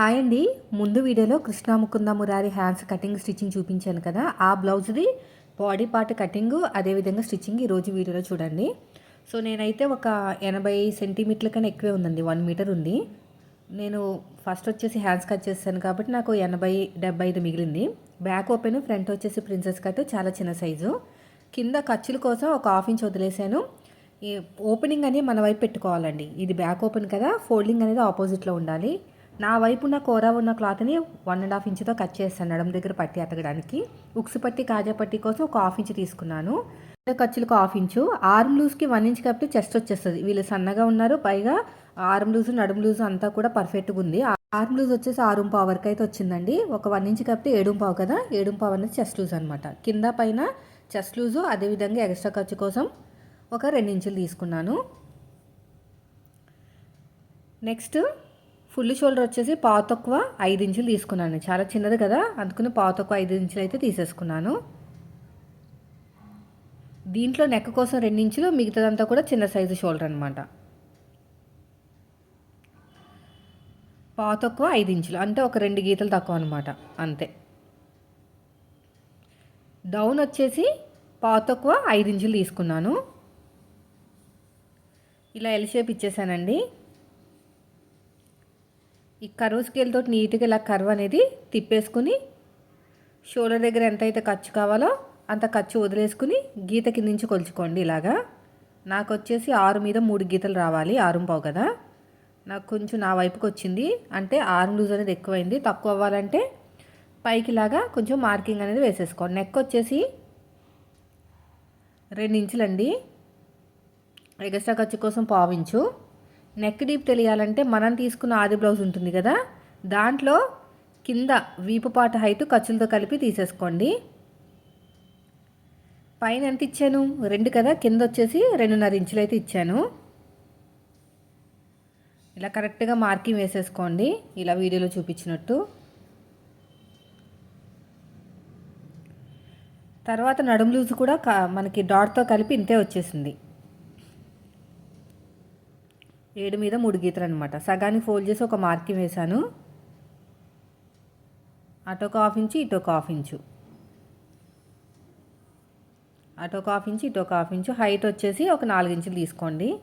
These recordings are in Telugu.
హాయ్ అండి ముందు వీడియోలో Krishna Mukunda Murari hands cutting stitching చూపించాను కదా. ఆ బ్లౌజ్ది బాడీ పార్ట్ కటింగ్ అదేవిధంగా స్టిచ్చింగ్ ఈరోజు వీడియోలో చూడండి. సో నేనైతే ఒక ఎనభై సెంటీమీటర్ల కన్నా ఎక్కువే ఉందండి. వన్ మీటర్ ఉంది. నేను ఫస్ట్ వచ్చేసి హ్యాండ్స్ కట్ చేస్తాను కాబట్టి నాకు ఎనభై డెబ్బై ఐదు మిగిలింది. బ్యాక్ ఓపెన్ ఫ్రంట్ వచ్చేసి ప్రిన్సెస్ కట్ చాలా చిన్న సైజు. కింద ఖర్చుల కోసం ఒక హాఫ్ ఇంచ్ వదిలేసాను. ఈ ఓపెనింగ్ అనేది మన వైపు పెట్టుకోవాలండి. ఇది బ్యాక్ ఓపెన్ కదా. ఫోల్డింగ్ అనేది ఆపోజిట్లో ఉండాలి. నా వైపు కూర ఉన్న క్లాత్ని వన్ అండ్ హాఫ్ ఇంచ్తో కట్ చేస్తాను నడుం దగ్గర పట్టి అతకడానికి. ఉక్సు పట్టి కాజా పట్టి కోసం ఒక హాఫ్ ఇంచ్ తీసుకున్నాను. ఖర్చులకు హాఫ్ ఇంచు ఆర్మ్ లూజ్కి వన్ ఇంచ్ కాబట్టి చెస్ట్ వచ్చేస్తుంది. వీళ్ళు సన్నగా ఉన్నారు. పైగా ఆర్మ్ లూజ్ నడుము లూజ్ అంతా కూడా పర్ఫెక్ట్గా ఉంది. ఆర్మ్ లూజ్ వచ్చేసి ఆరు పావు వరకు అయితే వచ్చిందండి. ఒక వన్ ఇంచ్ కాబట్టి ఏడు పావు కదా? ఏడు పావు అనేది చెస్ట్ లూజ్ అనమాట కింద పైన చెస్ట్ లూజు అదేవిధంగా ఎక్స్ట్రా ఖర్చు కోసం ఒక రెండు ఇంచులు తీసుకున్నాను. నెక్స్ట్ ఫుల్ షోల్డర్ వచ్చేసి పావు తక్కువ ఐదు ఇంచులు తీసుకున్నాను. చాలా చిన్నది కదా అందుకని పావు తక్కువ ఐదు ఇంచులు అయితే తీసేసుకున్నాను. దీంట్లో నెక్ కోసం రెండు ఇంచులు మిగతాదంతా కూడా చిన్న సైజు షోల్డర్ అనమాట పావు తక్కువ ఐదు ఇంచులు అంటే ఒక రెండు గీతలు తక్కువ అనమాట అంతే. డౌన్ వచ్చేసి పావు తక్కువ ఐదు ఇంచులు తీసుకున్నాను. ఇలా ఎల్ షేప్ ఇచ్చేసానండి. ఈ కర్వ్ స్కేల్తో నీట్గా ఇలా కర్వ్ అనేది తిప్పేసుకుని షోల్డర్ దగ్గర ఎంత అయితే ఖర్చు కావాలో అంత ఖర్చు వదిలేసుకుని గీత కింద నుంచి కొలుచుకోండి ఇలాగా. నాకు వచ్చేసి ఆరు మీద మూడు గీతలు రావాలి ఆరుం పావు కదా. నాకు కొంచెం నా వైపుకి వచ్చింది అంటే ఆరు లూజ్ అనేది ఎక్కువైంది. తక్కువ అవ్వాలంటే పైకిలాగా కొంచెం మార్కింగ్ అనేది వేసేసుకోండి. నెక్ వచ్చేసి రెండు ఇంచులండి. ఎగస్ట్రా ఖర్చు కోసం పావించు నెక్ డీప్ తెలియాలంటే మనం తీసుకున్న ఆది బ్లౌజ్ ఉంటుంది కదా? దాంట్లో కింద వీపు పాట హైట్ ఖర్చులతో కలిపి తీసేసుకోండి. పైన ఎంత ఇచ్చాను? రెండు కదా? కింద వచ్చేసి రెండున్నర ఇంచులు అయితే ఇచ్చాను. ఇలా కరెక్ట్గా మార్కింగ్ వేసేసుకోండి. ఇలా వీడియోలో చూపించినట్టు. తర్వాత నడుము లూజ్ కూడా మనకి డాట్తో కలిపి ఇంతే వచ్చేసింది. ఏడు మీద మూడు గీతలు అనమాట సగానికి ఫోల్డ్ చేసి ఒక మార్కింగ్ వేశాను. అటు ఒక హాఫ్ ఇంచు ఇటు ఒక హాఫ్ ఇంచు అటు ఒక హాఫ్ ఇంచు ఇటు ఒక హాఫ్ ఇంచు హైట్ వచ్చేసి ఒక నాలుగు ఇంచులు తీసుకోండి.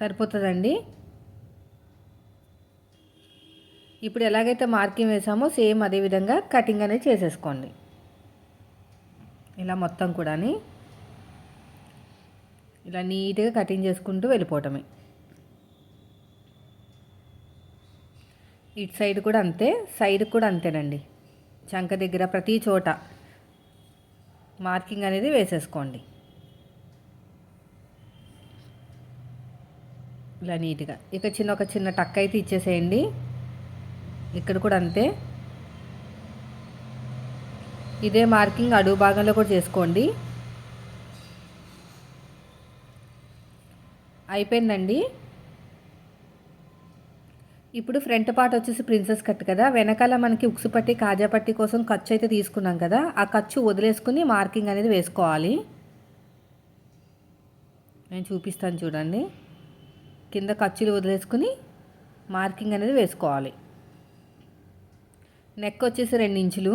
సరిపోతుందండి? ఇప్పుడు ఎలాగైతే మార్కింగ్ వేసామో సేమ్ అదే విధంగా కటింగ్ అనేది చేసేసుకోండి. ఇలా మొత్తం కూడాని. ఇలా నీట్గా కటింగ్ చేసుకుంటూ వెళ్ళిపోవటమే. ఇటు సైడ్ కూడా అంతే సైడ్ కూడా అంతేనండి. చంక దగ్గర ప్రతి చోట మార్కింగ్ అనేది వేసేసుకోండి. ఇలా నీట్గా. ఇక చిన్న ఒక చిన్న టక్ అయితే ఇచ్చేసేయండి. ఇక్కడ కూడా అంతే. ఇదే మార్కింగ్ అడుగు భాగంలో కూడా చేసుకోండి. అయిపోయిందండి. ఇప్పుడు ఫ్రంట్ పార్ట్ వచ్చేసి ప్రిన్సెస్ కట్ కదా. వెనకాల మనకి ఉక్సు పట్టి కాజా పట్టి కోసం ఖర్చు అయితే తీసుకున్నాం కదా. ఆ ఖర్చు వదిలేసుకుని మార్కింగ్ అనేది వేసుకోవాలి. నేను చూపిస్తాను చూడండి. కింద ఖర్చులు వదిలేసుకుని మార్కింగ్ అనేది వేసుకోవాలి. నెక్ వచ్చేసి రెండు ఇంచులు.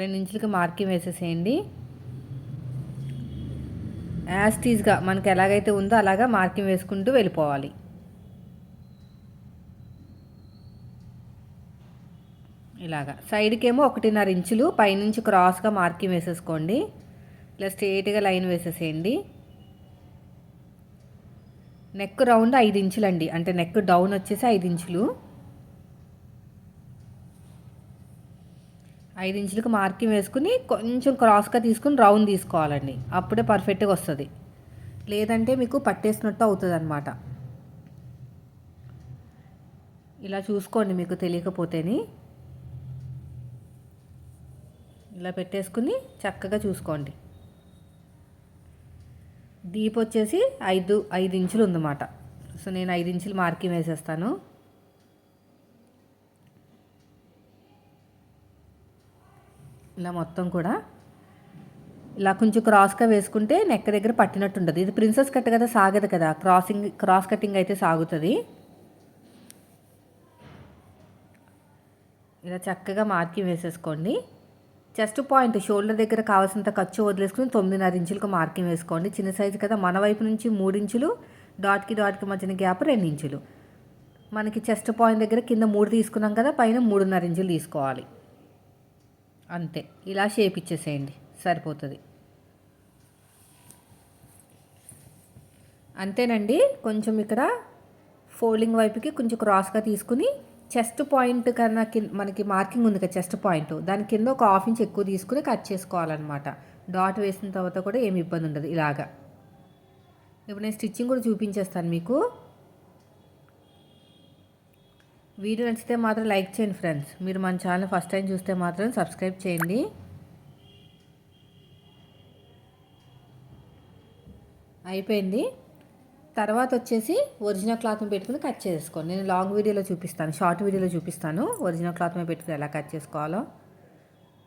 రెండు ఇంచులకి మార్కింగ్ వేసేసేయండి. యాస్టీజ్గా మనకి ఎలాగైతే ఉందో అలాగా మార్కింగ్ వేసుకుంటూ వెళ్ళిపోవాలి. ఇలాగా. సైడ్కేమో ఒకటిన్నర ఇంచులు పైనుంచి క్రాస్గా మార్కింగ్ వేసేసుకోండి. ఇలా స్ట్రేట్గా లైన్ వేసేసేయండి. నెక్ రౌండ్ ఐదు ఇంచులండి. అంటే నెక్ డౌన్ వచ్చేసి ఐదు ఇంచులు. ఐదు ఇంచులకు మార్కింగ్ వేసుకుని కొంచెం క్రాస్గా తీసుకుని రౌండ్ తీసుకోవాలండి. అప్పుడే పర్ఫెక్ట్గా వస్తుంది. లేదంటే మీకు పట్టేసినట్టు అవుతుంది అనమాట ఇలా చూసుకోండి మీకు తెలియకపోతేని. ఇలా పెట్టేసుకుని చక్కగా చూసుకోండి. డీప్ వచ్చేసి ఐదు ఐదు ఇంచులు ఉందన్నమాట. సో నేను ఐదు ఇంచులు మార్కింగ్ వేసేస్తాను. ఇలా మొత్తం కూడా. ఇలా కొంచెం క్రాస్గా వేసుకుంటే నెక్ దగ్గర పట్టినట్టు ఉంటుంది ఇది ప్రిన్సెస్ కట్ కదా సాగదు కదా. క్రాసింగ్ క్రాస్ కటింగ్ అయితే సాగుతుంది. ఇలా చక్కగా మార్కింగ్ వేసేసుకోండి. చెస్ట్ పాయింట్ షోల్డర్ దగ్గర కావాల్సినంత ఖర్చు వదిలేసుకుని తొమ్మిదిన్నర ఇంచులకు మార్కింగ్ వేసుకోండి. చిన్న సైజు కదా మన వైపు నుంచి మూడు ఇంచులు డాట్కి డాట్కి మధ్యన గ్యాప్ రెండు ఇంచులు. మనకి చెస్ట్ పాయింట్ దగ్గర కింద మూడు తీసుకున్నాం కదా పైన మూడున్నర ఇంచులు తీసుకోవాలి. అంతే. ఇలా షేప్ ఇచ్చేసేయండి. సరిపోతుంది. అంతేనండి. కొంచెం ఇక్కడ ఫోల్డింగ్ వైపుకి కొంచెం క్రాస్గా తీసుకుని చెస్ట్ పాయింట్ కన్నా కింద మనకి మార్కింగ్ ఉంది కదా చెస్ట్ పాయింట్ దాని కింద ఒక హాఫ్ ఇంచ్ ఎక్కువ తీసుకుని కట్ చేసుకోవాలన్నమాట. డాట్ వేసిన తర్వాత కూడా ఏమి ఇబ్బంది ఉండదు ఇలాగా. ఇప్పుడు నేను స్టిచ్చింగ్ కూడా చూపించేస్తాను మీకు. వీడియో నచ్చితే మాత్రం లైక్ చేయండి ఫ్రెండ్స్. మీరు మన ఛానల్ ఫస్ట్ టైం చూస్తే మాత్రం సబ్స్క్రైబ్ చేయండి. అయిపోయింది. తర్వాత వచ్చేసి ఒరిజినల్ క్లాత్ని పెట్టుకుని కట్ చేసుకోండి. నేను లాంగ్ వీడియోలో చూపిస్తాను షార్ట్ వీడియోలో చూపిస్తాను. ఒరిజినల్ క్లాత్ మీద పెట్టుకుని ఎలా కట్ చేసుకోవాలో.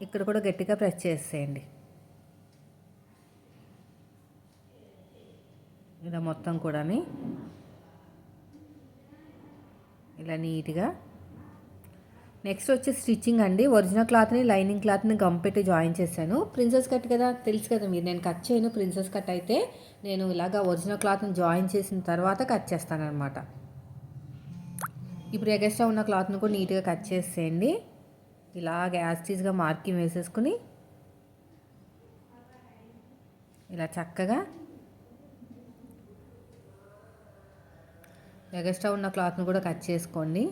ఇక్కడ కూడా గట్టిగా ప్రెస్ చేసేయండి. ఇలా మొత్తం కూడాని. ఇలా నీట్గా. నెక్స్ట్ వచ్చి స్టిచ్చింగ్ అండి. ఒరిజినల్ క్లాత్ని లైనింగ్ క్లాత్ని గమ్ పెట్టి జాయిన్ చేశాను. ప్రిన్సెస్ కట్ కదా తెలుసు కదా మీరు. నేను కట్ చేయను. ప్రిన్సెస్ కట్ అయితే నేను ఇలాగా ఒరిజినల్ క్లాత్ని జాయిన్ చేసిన తర్వాత కట్ చేస్తాను ఇప్పుడు ఎగస్ట్రా ఉన్న క్లాత్ని కూడా నీట్గా కట్ చేసేయండి. ఇలాగ యాస్టీస్గా మార్కింగ్ వేసేసుకుని ఇలా చక్కగా ఎగస్ట్రా ఉన్న క్లాత్ని కూడా కట్ చేసుకోండి.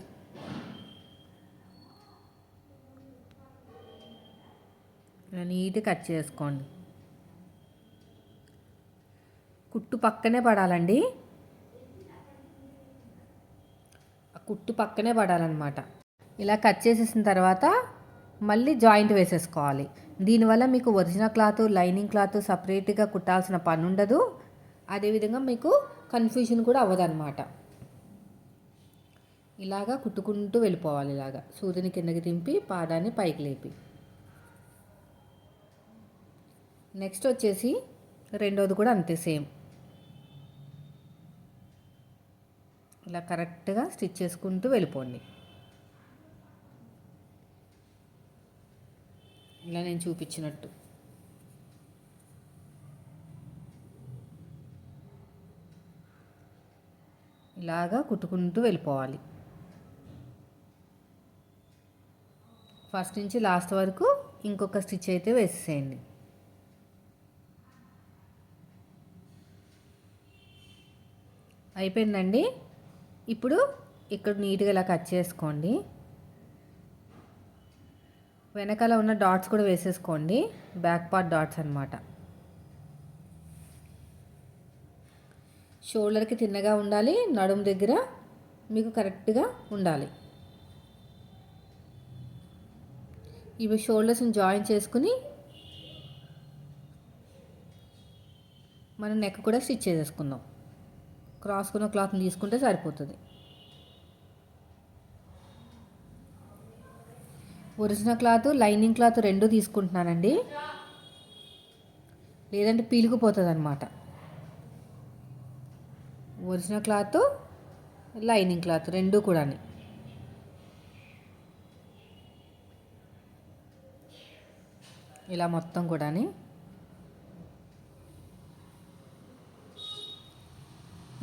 ఇలా నీట్గా కట్ చేసుకోండి. కుట్టు పక్కనే పడాలండి. ఆ కుట్టు పక్కనే పడాలన్నమాట. ఇలా కట్ చేసేసిన తర్వాత మళ్ళీ జాయింట్ వేసేసుకోవాలి. దీనివల్ల మీకు ఒరిజినల్ క్లాత్ లైనింగ్ క్లాత్ సపరేట్గా కుట్టాల్సిన పని ఉండదు అదేవిధంగా మీకు కన్ఫ్యూజన్ కూడా అవ్వదన్నమాట. ఇలాగా కుట్టుకుంటూ వెళ్ళిపోవాలి ఇలాగా. సూదిని కిందకి దింపి పాదాన్ని పైకి లేపి. నెక్స్ట్ వచ్చేసి రెండోది కూడా అంతే సేమ్. ఇలా కరెక్ట్గా స్టిచ్ చేసుకుంటూ వెళ్ళిపోండి. ఇలా నేను చూపించినట్టు. ఇలాగా కుట్టుకుంటూ వెళ్ళిపోవాలి. ఫస్ట్ నుంచి లాస్ట్ వరకు ఇంకొక స్టిచ్ అయితే వేసేసేయండి. అయిపోయిందండి? ఇప్పుడు ఇక్కడ నీట్గా ఇలా కట్ చేసుకోండి. వెనకాల ఉన్న డాట్స్ కూడా వేసేసుకోండి. బ్యాక్ పార్ట్ డాట్స్ అనమాట షోల్డర్కి తిన్నగా ఉండాలి నడుము దగ్గర మీకు కరెక్ట్గా ఉండాలి. ఇవి షోల్డర్స్ని జాయిన్ చేసుకుని మనం నెక్ కూడా స్టిచ్ చేసేసుకుందాం. క్రాస్కున్న క్లాత్ని తీసుకుంటే సరిపోతుంది. ఒరిజినల్ క్లాత్ లైనింగ్ క్లాత్ రెండు తీసుకుంటున్నానండి. లేదంటే పీలుకుపోతుంది అనమాట ఒరిజినల్ క్లాత్ లైనింగ్ క్లాత్ రెండు కూడా ఇలా మొత్తం కూడాని.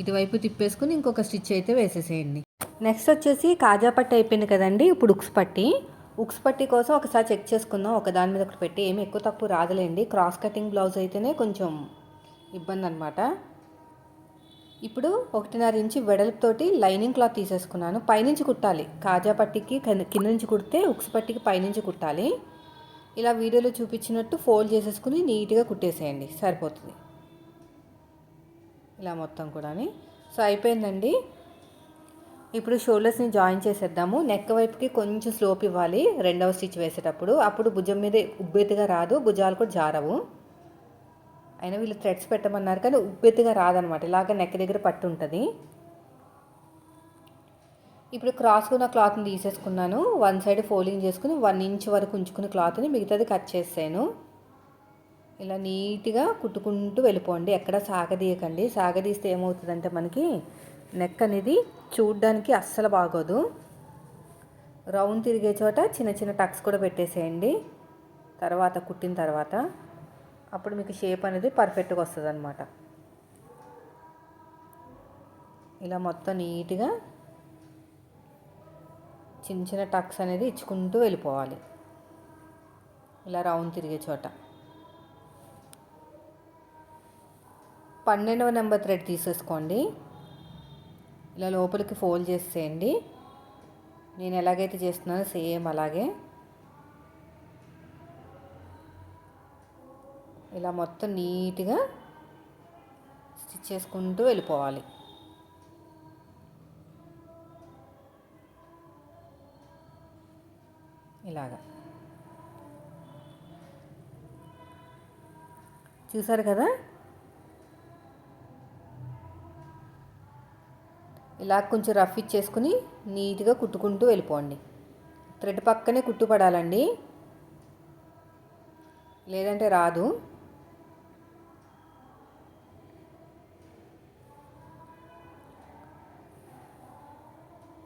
ఇటువైపు తిప్పేసుకుని ఇంకొక స్టిచ్ అయితే వేసేసేయండి. నెక్స్ట్ వచ్చేసి కాజా పట్టి అయిపోయింది కదండి ఇప్పుడు ఉక్స్ పట్టి. ఉక్స్ పట్టి కోసం ఒకసారి చెక్ చేసుకుందాం ఒక దాని మీద ఒకటి పెట్టి. ఏమి ఎక్కువ తక్కువ రాదులేండి క్రాస్ కటింగ్ బ్లౌజ్ అయితేనే కొంచెం ఇబ్బంది అనమాట ఇప్పుడు ఒకటిన్నర ఇంచు వెడల్పుతోటి లైనింగ్ క్లాత్ తీసేసుకున్నాను. పైనుంచి కుట్టాలి. కాజా పట్టికి కింద నుంచి కుడితే ఉక్స్ పట్టికి పైనుంచి కుట్టాలి. ఇలా వీడియోలో చూపించినట్టు ఫోల్డ్ చేసేసుకుని నీట్గా కుట్టేసేయండి. సరిపోతుంది. ఇలా మొత్తం కూడా సో అయిపోయిందండి. ఇప్పుడు షోల్డర్స్ని జాయిన్ చేసేద్దాము. నెక్ వైపుకి కొంచెం స్లోప్ ఇవ్వాలి. రెండవ స్టిచ్ వేసేటప్పుడు. అప్పుడు భుజం మీద ఉబ్బెత్తుగా రాదు. భుజాలు కూడా జారవు. అయినా వీళ్ళు థ్రెడ్స్ పెట్టమన్నారు కానీ ఉబ్బెత్తుగా రాదనమాట. ఇలాగ నెక్ దగ్గర పట్టు ఉంటుంది ఇప్పుడు క్రాస్గా ఉన్న క్లాత్ని తీసేసుకున్నాను. వన్ సైడ్ ఫోల్డింగ్ చేసుకుని వన్ ఇంచ్ వరకు ఉంచుకున్న క్లాత్ని మిగతాది కట్ చేసాను ఇలా నీట్గా కుట్టుకుంటూ వెళ్ళిపోండి. ఎక్కడ సాగదీయకండి. సాగదీస్తే ఏమవుతుందంటే మనకి నెక్ అనేది చూడడానికి అస్సలు బాగోదు. రౌండ్ తిరిగే చోట చిన్న చిన్న టక్స్ కూడా పెట్టేసేయండి. తర్వాత కుట్టిన తర్వాత అప్పుడు మీకు షేప్ అనేది పర్ఫెక్ట్గా వస్తుంది అనమాట ఇలా మొత్తం నీట్గా చిన్న చిన్న టక్స్ అనేది ఇచ్చుకుంటూ వెళ్ళిపోవాలి. ఇలా రౌండ్ తిరిగే చోట. పన్నెండవ నెంబర్ థ్రెడ్ తీసేసుకోండి. ఇలా లోపలికి ఫోల్డ్ చేసేయండి. నేను ఎలాగైతే చేస్తున్నానో సేమ్ అలాగే. ఇలా మొత్తం నీట్గా స్టిచ్ చేసుకుంటూ వెళ్ళిపోవాలి. చూసారు కదా? ఇలా కొంచెం రఫ్ ఇచ్చేసుకుని నీట్గా కుట్టుకుంటూ వెళ్ళిపోండి. థ్రెడ్ పక్కనే కుట్టు పడాలండి లేదంటే రాదు.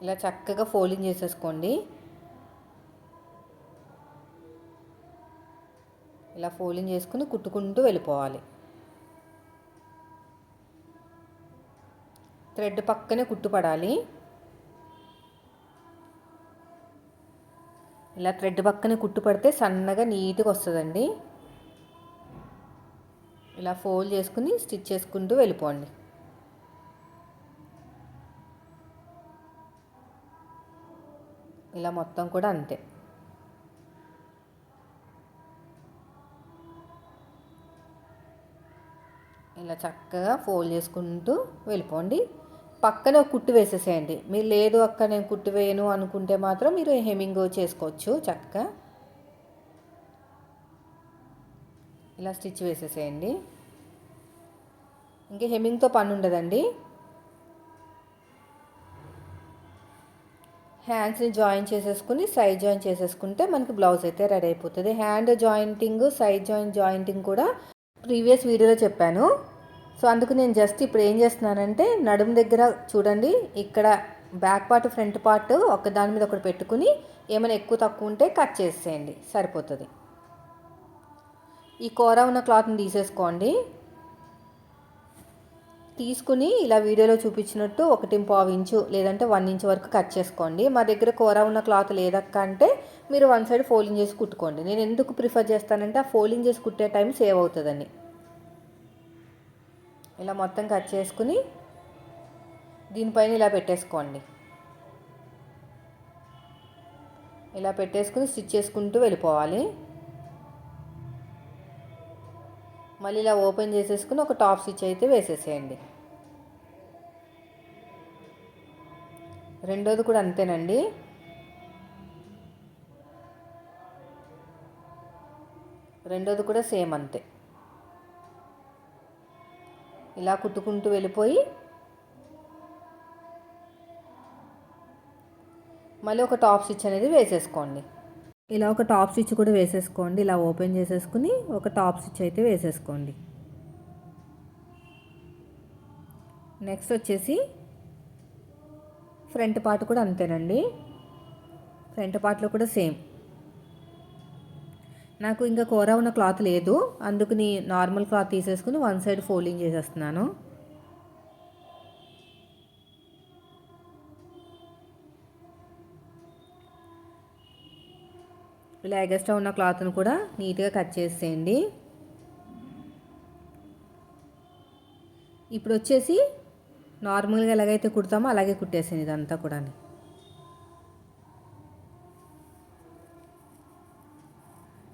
ఇలా చక్కగా ఫోల్డింగ్ చేసేసుకోండి. ఇలా ఫోల్డింగ్ చేసుకుని కుట్టుకుంటూ వెళ్ళిపోవాలి. థ్రెడ్ పక్కనే కుట్టుపడాలి. ఇలా థ్రెడ్ పక్కనే కుట్టుపడితే సన్నగా నీట్గా వస్తుందండి. ఇలా ఫోల్డ్ చేసుకుని స్టిచ్ చేసుకుంటూ వెళ్ళిపోండి. ఇలా మొత్తం కూడా అంతే. చక్కగా ఫోల్డ్ చేసుకుంటూ వెళ్ళిపోండి. పక్కన కుట్టు వేసేసేయండి. మీరు లేదు అక్క నేను కుట్టు వేయను అనుకుంటే మాత్రం మీరు హెమింగ్ చేసుకోవచ్చు చక్కగా. ఇలా స్టిచ్ వేసేసేయండి. ఇంకా హెమింగ్తో పని ఉండదండి. హ్యాండ్స్ని జాయిన్ చేసేసుకుని సైడ్ జాయిన్ చేసేసుకుంటే మనకి బ్లౌజ్ అయితే రెడీ అయిపోతుంది. Hand jointing side join jointing కూడా ప్రీవియస్ వీడియోలో చెప్పాను. సో అందుకు నేను జస్ట్ ఇప్పుడు ఏం చేస్తున్నానంటే నడుము దగ్గర చూడండి ఇక్కడ బ్యాక్ పార్ట్ ఫ్రంట్ పార్ట్ ఒక దాని మీద ఒకటి పెట్టుకుని ఏమైనా ఎక్కువ తక్కువ ఉంటే కట్ చేసేయండి సరిపోతుంది. ఈ కూర ఉన్న క్లాత్ని తీసేసుకోండి. తీసుకుని ఇలా వీడియోలో చూపించినట్టు ఒకటి పావు ఇంచు లేదంటే వన్ ఇంచ్ వరకు కట్ చేసుకోండి. మా దగ్గర కూర ఉన్న క్లాత్ లేదక్క అంటే మీరు వన్ సైడ్ ఫోల్డింగ్ చేసి కుట్టుకోండి. నేను ఎందుకు ప్రిఫర్ చేస్తానంటే ఆ ఫోల్డింగ్ చేసి కుట్టే టైం సేవ్ అవుతుందని. ఇలా మొత్తం కట్ చేసుకుని దీనిపైన ఇలా పెట్టేసుకోండి. ఇలా పెట్టేసుకుని స్టిచ్ చేసుకుంటూ వెళ్ళిపోవాలి. మళ్ళీ ఇలా ఓపెన్ చేసేసుకుని ఒక టాప్ స్టిచ్ అయితే వేసేసేయండి. రెండోది కూడా అంతేనండి. రెండోది కూడా సేమ్ అంతే. ఇలా కుట్టుకుంటూ వెళ్ళిపోయి మళ్ళీ ఒక టాప్ స్టిచ్ అనేది వేసేసుకోండి. ఇలా ఒక టాప్ స్టిచ్ కూడా వేసేసుకోండి. ఇలా ఓపెన్ చేసేసుకుని ఒక టాప్ స్టిచ్ అయితే వేసేసుకోండి. నెక్స్ట్ వచ్చేసి ఫ్రంట్ పార్ట్ కూడా అంతేనండి. ఫ్రంట్ పార్ట్లో కూడా సేమ్. నాకు ఇంకా కూర ఉన్న క్లాత్ లేదు. అందుకని నార్మల్ క్లాత్ తీసేసుకుని వన్ సైడ్ ఫోల్డింగ్ చేసేస్తున్నాను. ఇలా ఎగస్ట్రా ఉన్న క్లాత్ను కూడా నీట్గా కట్ చేసేయండి. ఇప్పుడు వచ్చేసి నార్మల్గా ఎలాగైతే కుడతామో అలాగే కుట్టేసేయండి ఇదంతా కూడా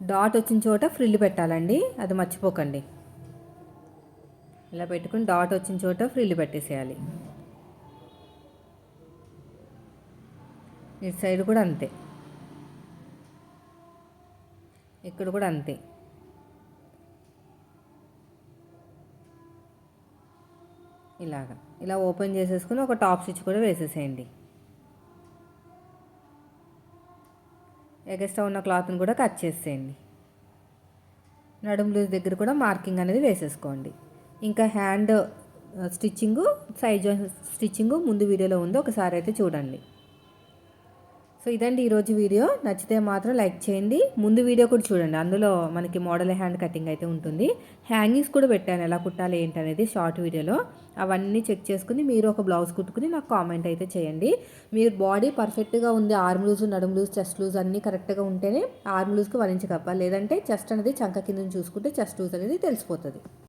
డాట్ వచ్చిన చోట ఫ్రిల్ పెట్టాలండి అది మర్చిపోకండి. ఇలా పెట్టుకుని డాట్ వచ్చిన చోట ఫ్రిల్ పెట్టేసేయాలి. ఇటు సైడ్ కూడా అంతే. ఇక్కడ కూడా అంతే. ఇలాగా. ఇలా ఓపెన్ చేసేసుకుని ఒక టాప్ స్టిచ్ కూడా వేసేసేయండి. ఎగస్ట్రా ఉన్న క్లాత్ని కూడా కట్ చేసేయండి. నడుము లూజ్ దగ్గర కూడా మార్కింగ్ అనేది వేసేసుకోండి. ఇంకా హ్యాండ్ స్టిచ్చింగు సైజ్ స్టిచ్చింగు ముందు వీడియోలో ఉందో. ఒకసారి అయితే చూడండి. సో ఇదండి ఈరోజు వీడియో. నచ్చితే మాత్రం లైక్ చేయండి. ముందు వీడియో కూడా చూడండి. అందులో మనకి మోడల్ హ్యాండ్ కటింగ్ అయితే ఉంటుంది. హ్యాంగింగ్స్ కూడా పెట్టాను. ఎలా కుట్టాలి ఏంటి అనేది షార్ట్ వీడియోలో. అవన్నీ చెక్ చేసుకుని మీరు ఒక బ్లౌజ్ కుట్టుకుని నాకు కామెంట్ అయితే చేయండి. మీరు బాడీ పర్ఫెక్ట్గా ఉంది. ఆర్మ్ లూజ్ నడుము లూజ్ చెస్ట్ లూజ్ అన్నీ కరెక్ట్గా ఉంటేనే ఆర్మ్ లూజ్కి వరించకప్ప లేదంటే చెస్ట్ అనేది చంక కింద చూసుకుంటే చెస్ట్ లూజ్ అనేది తెలిసిపోతుంది.